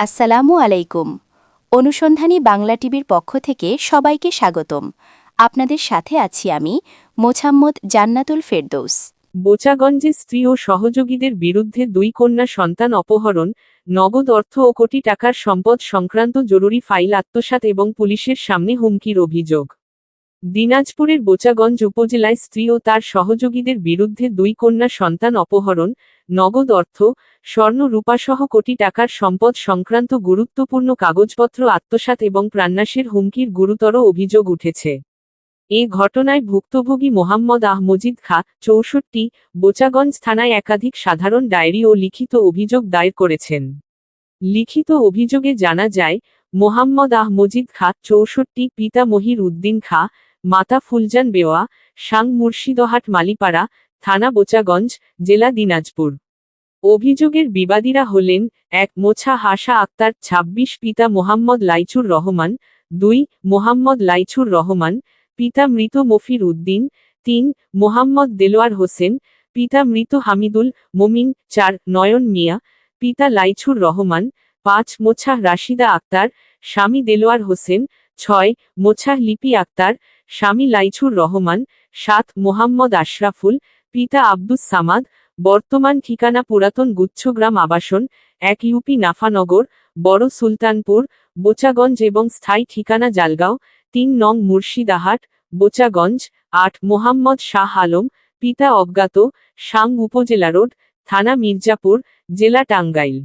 আসসালামু আলাইকুম। অনুসন্ধানী বাংলা টিভির পক্ষ থেকে সবাইকে স্বাগতম। আপনাদের সাথে আছি আমি মোছাম্মদ জান্নাতুল ফেরদৌস। বোচাগঞ্জে স্ত্রী ও সহযোগীদের বিরুদ্ধে দুই কন্যা সন্তান অপহরণ, নগদ অর্থ ও কোটি টাকার সম্পদ সংক্রান্ত জরুরি ফাইল আত্মসাত এবং পুলিশের সামনে হুমকির অভিযোগ। দিনাজপুরের বোচাগঞ্জ উপজেলায় স্ত্রী ও তার সহযোগীদের বিরুদ্ধে দুই কন্যা সন্তান অপহরণ, নগদ অর্থ, স্বর্ণ রূপাসহ কোটি টাকার সম্পদ সংক্রান্ত গুরুত্বপূর্ণ কাগজপত্র আত্মসাৎ এবং প্রাণনাশের হুমকির গুরুতর অভিযোগ উঠেছে। এ ঘটনায় ভুক্তভোগী মোহাম্মদ আহমজিদ খা, চৌষট্টি, বোচাগঞ্জ থানায় একাধিক সাধারণ ডায়েরি ও লিখিত অভিযোগ দায়ের করেছেন। লিখিত অভিযোগে জানা যায়, মোহাম্মদ আহমজিদ খা, চৌষট্টি, পিতা মহির উদ্দিন খা মাতা ফুলজান বেওয়া সাং মুর্শিদহাট মালিপাড়া, থানা বোচাগঞ্জ, জেলা দিনাজপুর। অভিযোগের বিবাদীরা হলেন এক মোছা হাসা আক্তার ২৬ পিতা মোহাম্মদ লাইচুর রহমান, দুই মোহাম্মদ লাইচুর রহমান, পিতা মৃত মফির উদ্দিন, তিন মোহাম্মদ দেলোয়ার হোসেন, পিতা মৃত হামিদুল মমিন, চার নয়ন মিয়া, পিতা লাইছুর রহমান, পাঁচ মোছাহ রাশিদা আক্তার, স্বামী দেলোয়ার হোসেন, ছয় মোছাহ লিপি আক্তার স্বামী লাইছুর রহমান, সাত মোহাম্মদ আশরাফুল, পিতা আব্দুস সামাদ, বর্তমান ঠিকানা পুরাতন গুচ্ছগ্রাম আবাসন, এক ইউপি নাফানগর, বড় সুলতানপুর, বোচাগঞ্জ এবং স্থায়ী ঠিকানা জালগাঁও, তিন নং মুর্শিদাহাট, বোচাগঞ্জ, আট মোহাম্মদ শাহ আলম, পিতা অজ্ঞাত সাং উপজেলা রোড, থানা মির্জাপুর, জেলা টাঙ্গাইল।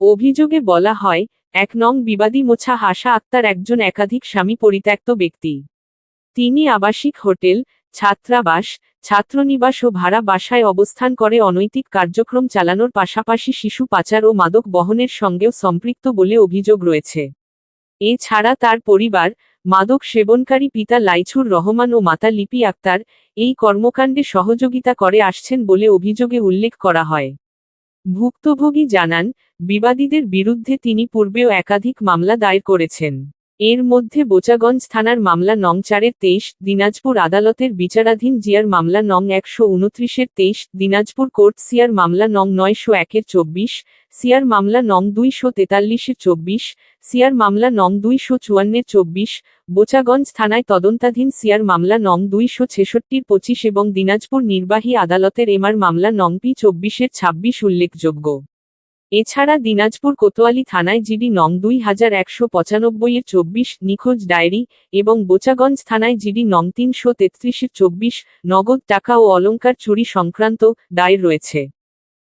অভিযোগে বলা হয়, এক নং বিবাদী মোছা হাসা আক্তার একজন একাধিক স্বামী পরিত্যক্ত ব্যক্তি। তিনি আবাসিক হোটেল, ছাত্রাবাস, ছাত্রনিবাস ও ভাড়া বাসায় অবস্থান করে অনৈতিক কার্যক্রম চালানোর পাশাপাশি শিশু পাচার ও মাদক বহনের সঙ্গেও সম্পৃক্ত বলে অভিযোগ রয়েছে। এছাড়া তার পরিবার, মাদক সেবনকারী পিতা লাইছুর রহমান ও মাতা লিপি আক্তার, এই কর্মকাণ্ডে সহযোগিতা করে আসছেন বলে অভিযোগে উল্লেখ করা হয়। ভুক্তভোগী জানান, বিবাদীদের বিরুদ্ধে তিনি পূর্বেও একাধিক মামলা দায়ের করেছেন। এর মধ্যে বোচাগঞ্জ থানার মামলা নং চারের তেইশ, দিনাজপুর আদালতের বিচারাধীন জিয়ার মামলা নং একশো উনত্রিশের তেইশ, দিনাজপুর কোর্ট সিয়ার মামলা নং নয়শো একের চব্বিশ, সিয়ার মামলা নং দুইশো তেতাল্লিশের চব্বিশ, সিয়ার মামলা নং দুইশো চুয়ান্নের চব্বিশ, বোচাগঞ্জ থানায় তদন্তাধীন সিয়ার মামলা নং দুইশো ছেষট্টির পঁচিশ এবং দিনাজপুর নির্বাহী আদালতের এমার মামলা নং পি চব্বিশের ছাব্বিশ উল্লেখযোগ্য। এছাড়া দিনাজপুর কোতোয়ালি থানায় জিডি নং দুই হাজার একশো পঁচানব্বইয়ের চব্বিশ, নিখোঁজ ডায়েরি এবং বোচাগঞ্জ থানায় জিডি নং তিনশো তেত্রিশের চব্বিশ, নগদ টাকা ও অলংকার চুরি সংক্রান্ত দায়ের রয়েছে।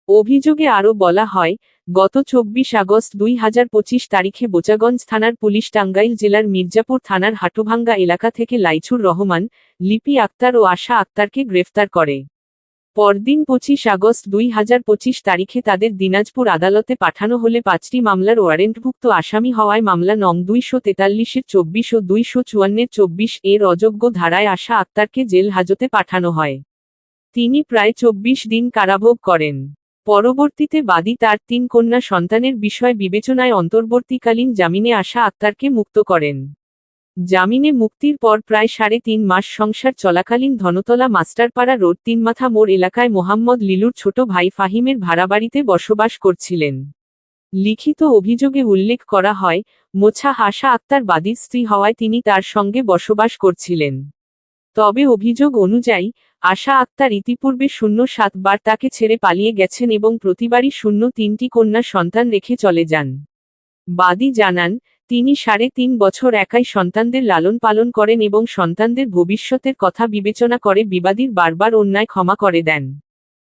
অভিযোগে আরও বলা হয়, গত চব্বিশ আগস্ট দুই হাজার পঁচিশ তারিখে বোচাগঞ্জ থানার পুলিশ টাঙ্গাইল জেলার মির্জাপুর থানার হাটুভাঙ্গা এলাকা থেকে লাইছুর রহমান, লিপি আক্তার ও আশা আক্তারকে গ্রেফতার করে। পরদিন পঁচিশ আগস্ট দুই হাজার পঁচিশ তারিখে তাদের দিনাজপুর আদালতে পাঠানো হলে পাঁচটি মামলার ওয়ারেন্টভুক্ত আসামি হওয়ায় মামলা নং দুইশো তেতাল্লিশের চব্বিশ ও দুইশো চুয়ান্নের চব্বিশ এর অযোগ্য ধারায় আশা আক্তারকে জেল হাজতে পাঠানো হয়। তিনি প্রায় চব্বিশ দিন কারাভোগ করেন। পরবর্তীতে বাদী তার তিন কন্যা সন্তানের বিষয় বিবেচনায় অন্তর্বর্তীকালীন জামিনে আসা আক্তারকে মুক্ত করেন। জামিনে মুক্তির পর প্রায় সাড়ে তিন মাস সংসার চলাকালীন ধনতলা মাস্টারপাড়া রোড তিনমাথা মোড় এলাকায় মোহাম্মদ লিলুর ছোট ভাই ফাহিমের ভাড়াবাড়িতে বসবাস করছিলেন। লিখিত অভিযোগে উল্লেখ করা হয়, মোছা হাসা আক্তার বাদীর স্ত্রী হওয়ায় তিনি তার সঙ্গে বসবাস করছিলেন। তবে অভিযোগ অনুযায়ী, আশা আক্তার ইতিপূর্বে শূন্য সাতবার তাকে ছেড়ে পালিয়ে গেছেন এবং প্রতিবারই শূন্য তিনটি কন্যা সন্তান রেখে চলে যান। বাদী জানান তিনি সাড়ে তিন বছর একাই সন্তানদের লালন পালন করেন এবং সন্তানদের ভবিষ্যতের কথা বিবেচনা করে বিবাদীর বারবার অন্যায় ক্ষমা করে দেন।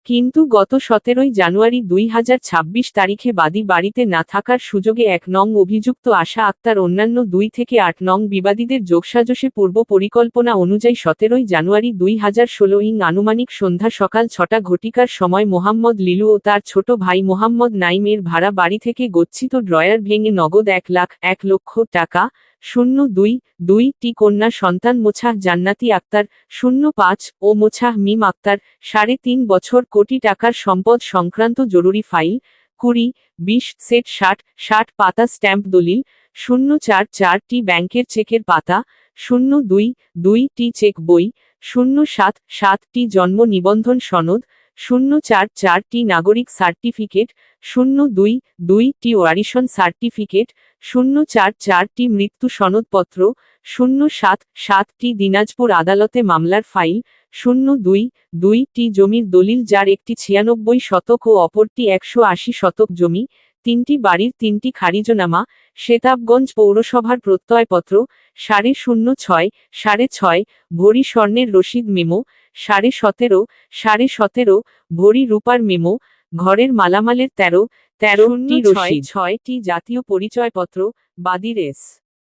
কিন্তু গত সতেরোই জানুয়ারি দুই হাজার ছাব্বিশ তারিখে বাদী বাড়িতে না থাকার সুযোগে এক নং অভিযুক্ত আশা আক্তার অন্যান্য দুই থেকে আট নং বিবাদীদের যোগসাজশে পূর্ব পরিকল্পনা অনুযায়ী সতেরোই জানুয়ারি দুই হাজার ষোলো ইং আনুমানিক সন্ধ্যা সকাল ছটা ঘটিকার সময় মোহাম্মদ লিলু ও তার ছোট ভাই মোহাম্মদ নাইমের ভাড়া বাড়ি থেকে গচ্ছিত ড্রয়ার ভেঙে নগদ এক লাখ, এক লক্ষ টাকা, শূন্য দুই দুই টি কন্যা সন্তান মোছাহ জান্নাতি আক্তার, শূন্য পাঁচ ও মোছাহ মিম আক্তার, সাড়ে তিন বছর কোটি টাকার সম্পদ সংক্রান্ত জরুরি ফাইল, কুড়ি, বিশ সেট ষাট ষাট পাতা স্ট্যাম্প দলিল, শূন্য চার চারটি ব্যাংকের চেকের পাতা, শূন্য দুই দুই টি চেক বই, শূন্য সাত সাতটি জন্ম নিবন্ধন সনদ শূন্য চার চারটি নাগরিক সার্টিফিকেট, শূন্য দুই দুইটি ওয়ারিশন সার্টিফিকেট, শূন্য চার চারটি মৃত্যু সনদপত্র, শূন্য সাত সাতটি দিনাজপুর আদালতে মামলার ফাইল, শূন্য দুই দুইটি জমির দলিল যার একটি ছিয়ানব্বই শতক ও অপরটি একশো আশি শতক জমি, তিনটি বাড়ির তিনটি খারিজনামা শেতাবগঞ্জ পৌরসভার প্রত্যয়পত্র, সাড়ে শূন্য ছয়, সাড়ে ছয়, ভরি স্বর্ণের রসিদ মেমো সাড়ে সতেরো সাড়ে সতেরো ভরি রূপার মেমো ঘরের মালামালের তেরো তেরোটি ছয়টি জাতীয় পরিচয়পত্র বাদির এস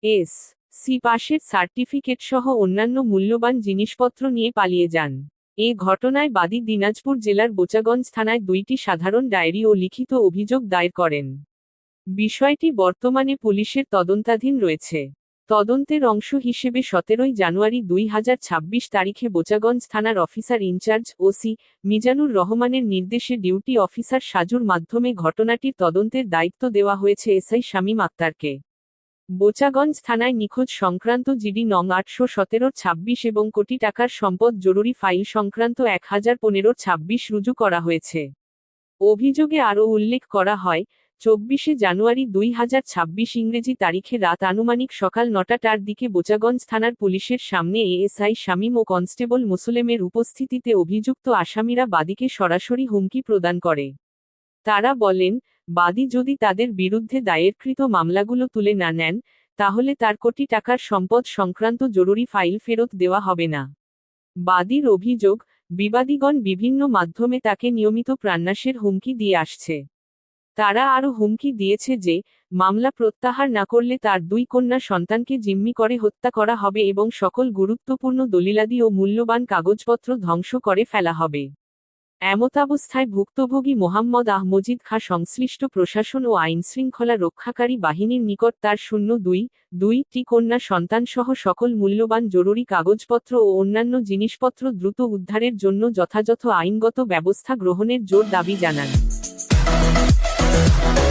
এস সি পাশের সার্টিফিকেট সহ অন্যান্য মূল্যবান জিনিসপত্র নিয়ে পালিয়ে যান। এ ঘটনায় বাদী দিনাজপুর জেলার বোচাগঞ্জ থানায় দুইটি সাধারণ ডায়েরি ও লিখিত অভিযোগ দায়ের করেন। বিষয়টি বর্তমানে পুলিশের তদন্তাধীন রয়েছে। তদন্তের অংশ হিসেবে সতেরোই জানুয়ারি দুই হাজার ছাব্বিশ তারিখে বোচাগঞ্জ থানার অফিসার ইনচার্জ ওসি মিজানুর রহমানের নির্দেশে ডিউটি অফিসার সাজুর মাধ্যমে ঘটনাটির তদন্তের দায়িত্ব দেওয়া হয়েছে এসআই শামীম আক্তারকে। বোচাগঞ্জ থানায় নিখোঁজ সংক্রান্ত জিডি নং আটশো সতেরোর ছাব্বিশ এবং কোটি টাকার সম্পদ জরুরি ফাইল সংক্রান্ত এক হাজার পনেরোর ছাব্বিশ রুজু করা হয়েছে। অভিযোগে আরও উল্লেখ করা হয় চব্বিশে জানুয়ারি দুই হাজার ছাব্বিশ ইংরেজি তারিখে রাত আনুমানিক সকাল নটাটার দিকে বোচাগঞ্জ থানার পুলিশের সামনে এএসআই শামীম ও কনস্টেবল মুসলেমের উপস্থিতিতে অভিযুক্ত আসামিরা বাদীকে সরাসরি হুমকি প্রদান করে। তারা বলেন, বাদী যদি তাদের বিরুদ্ধে দায়েরকৃত মামলাগুলো তুলে না নেন, তাহলে তার কোটি টাকার সম্পদ সংক্রান্ত জরুরি ফাইল ফেরত দেওয়া হবে না। বাদীর অভিযোগ, বিবাদীগণ বিভিন্ন মাধ্যমে তাকে নিয়মিত প্রাণনাশের হুমকি দিয়ে আসছে। তারা আরও হুমকি দিয়েছে যে, মামলা প্রত্যাহার না করলে তার দুই কন্যা সন্তানকে জিম্মি করে হত্যা করা হবে এবং সকল গুরুত্বপূর্ণ দলিলাদি ও মূল্যবান কাগজপত্র ধ্বংস করে ফেলা হবে। এমতাবস্থায় ভুক্তভোগী মোহাম্মদ আহমজিদ খাঁ সংশ্লিষ্ট প্রশাসন ও আইনশৃঙ্খলা রক্ষাকারী বাহিনীর নিকট তার শূন্য দুই, দুইটি কন্যা সন্তানসহ সকল মূল্যবান জরুরি কাগজপত্র ও অন্যান্য জিনিসপত্র দ্রুত উদ্ধারের জন্য যথাযথ আইনগত ব্যবস্থা গ্রহণের জোর দাবি জানান।